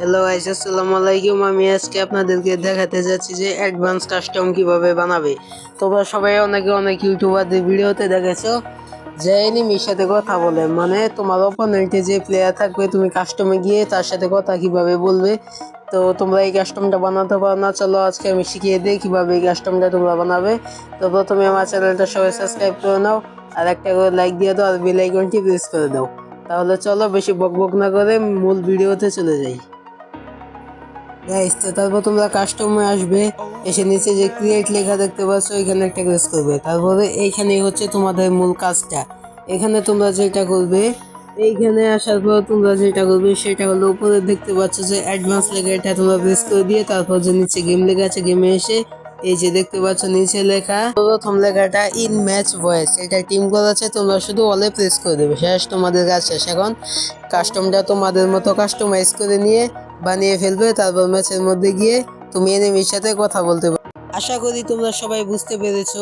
Hello guys আসসালামু আলাইকুম। আমি আজকে আপনাদেরকে দেখাতে যাচ্ছি যে অ্যাডভান্স কাস্টম কীভাবে বানাবে। তোমরা সবাই অনেকে অনেক ইউটিউবারদের ভিডিওতে দেখেছ যে এনিমির সাথে কথা বলে। মানে তোমার অপোনেন্টে যে প্লেয়ার থাকবে, তুমি কাস্টমে গিয়ে তার সাথে কথা কীভাবে বলবে। তো তোমরা এই কাস্টমটা বানাতে পারো না, চলো আজকে আমি শিখিয়ে দিই কীভাবে এই কাস্টমটা তোমরা বানাবে। তো প্রথমে আমার চ্যানেলটা সবাই সাবস্ক্রাইব করে নাও, আর একটা করে লাইক দিয়ে দাও, আর বেল আইকনটি প্রেস করে দাও। তাহলে চলো বেশি বক বক না করে মূল ভিডিওতে চলে যাই। গাইস তো তারপর তোমরা কাস্টমে আসবে, এসে নিচে যে ক্রিয়েট লেখা দেখতে পাচ্ছ, এখানে একটা প্রেস করবে। তারপরে এইখানে হচ্ছে তোমাদের মূল কাজটা। এখানে তোমরা যেটা করবে, এইখানে আসার পর তোমরা যেটা করবে, সেটা হলো উপরে দেখতে পাচ্ছ যে অ্যাডভান্স লেখা, এটা তোমরা প্রেস করে দিয়ে তারপর যে নিচে গেম লেখা আছে গেমে এসে এই যে দেখতে পাচ্ছ নিচে লেখা। প্রথম লেখাটা ইন ম্যাচ ভয়েস এটা টিম করা আছে, তোমরা শুধু অলে প্রেস করে দেবে। শেষ তোমাদের কাজ শেষ। এখন কাস্টমটা তোমাদের মতো কাস্টমাইজ করে নিয়ে বানিয়ে ফেলবে, তারপর ম্যাচের মধ্যে গিয়ে তুমি এনিমির সাথে কথা বলতে পারো আশা করি তোমরা সবাই বুঝতে পেরেছ